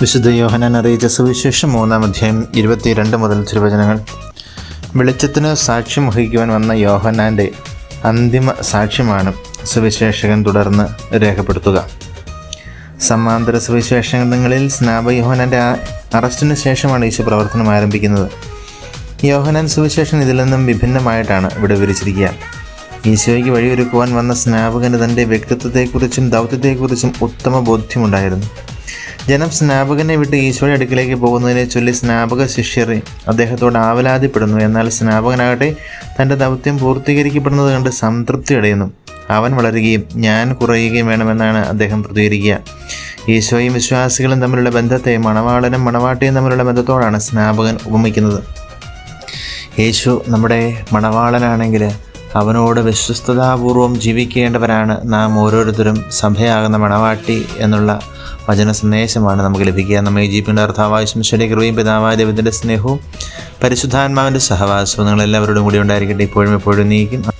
വിശുദ്ധ യോഹനാൻ അറിയിച്ച സുവിശേഷം മൂന്നാം അധ്യായം ഇരുപത്തിരണ്ട് മുതൽ തിരുവചനങ്ങൾ. വെളിച്ചത്തിന് സാക്ഷ്യം വഹിക്കുവാൻ വന്ന യോഹനാന്റെ അന്തിമ സാക്ഷ്യമാണ് സുവിശേഷകൻ തുടർന്ന് രേഖപ്പെടുത്തുക. സമാന്തര സുവിശേഷങ്ങളിൽ സ്നാപ യോഹനാന്റെ അറസ്റ്റിന് ശേഷമാണ് ഈശോ പ്രവർത്തനം ആരംഭിക്കുന്നത്. യോഹനാൻ സുവിശേഷൻ ഇതിൽ നിന്നും വിഭിന്നമായിട്ടാണ് ഇവിടെ വിവരിച്ചിരിക്കുക. ഈശോയ്ക്ക് വഴിയൊരുക്കുവാൻ വന്ന സ്നാപകന് തന്റെ വ്യക്തിത്വത്തെക്കുറിച്ചും ദൗത്യത്തെക്കുറിച്ചും ഉത്തമ ബോധ്യമുണ്ടായിരുന്നു. ജനം സ്നാപകനെ വിട്ട് ഈശോയുടെ അടുക്കിലേക്ക് പോകുന്നതിനെ ചൊല്ലി സ്നാപക ശിഷ്യർ അദ്ദേഹത്തോട് ആവലാതിപ്പെടുന്നു. എന്നാൽ സ്നാപകനാകട്ടെ തന്റെ ദൗത്യം പൂർത്തീകരിക്കപ്പെടുന്നത് കണ്ട് സംതൃപ്തി അടയുന്നു. അവൻ വളരുകയും ഞാൻ കുറയുകയും വേണമെന്നാണ് അദ്ദേഹം പ്രതികരിക്കുക. ഈശോയും വിശ്വാസികളും തമ്മിലുള്ള ബന്ധത്തെ മണവാളനും മണവാട്ടിയും തമ്മിലുള്ള ബന്ധത്തോടാണ് സ്നാപകൻ ഉപമിക്കുന്നത്. യേശു നമ്മുടെ മണവാളനാണെങ്കിൽ അവനോട് വിശ്വസ്തതാപൂർവം ജീവിക്കേണ്ടവരാണ് നാം ഓരോരുത്തരും സഭയാകുന്ന മണവാട്ടി എന്നുള്ള വചന സന്ദേശമാണ് നമുക്ക് ലഭിക്കുക. നമ്മെ ജീപ്പിന്റെ അർത്ഥാവായ ശംശയുടെ കൃപയും പിതാവായ ദൈവത്തിന്റെ സ്നേഹവും പരിശുദ്ധാത്മാവിന്റെ സഹവാസവും നിങ്ങളെല്ലാവരോടും കൂടി ഉണ്ടായിരിക്കട്ടെ. ഇപ്പോഴും എപ്പോഴും നീക്കും.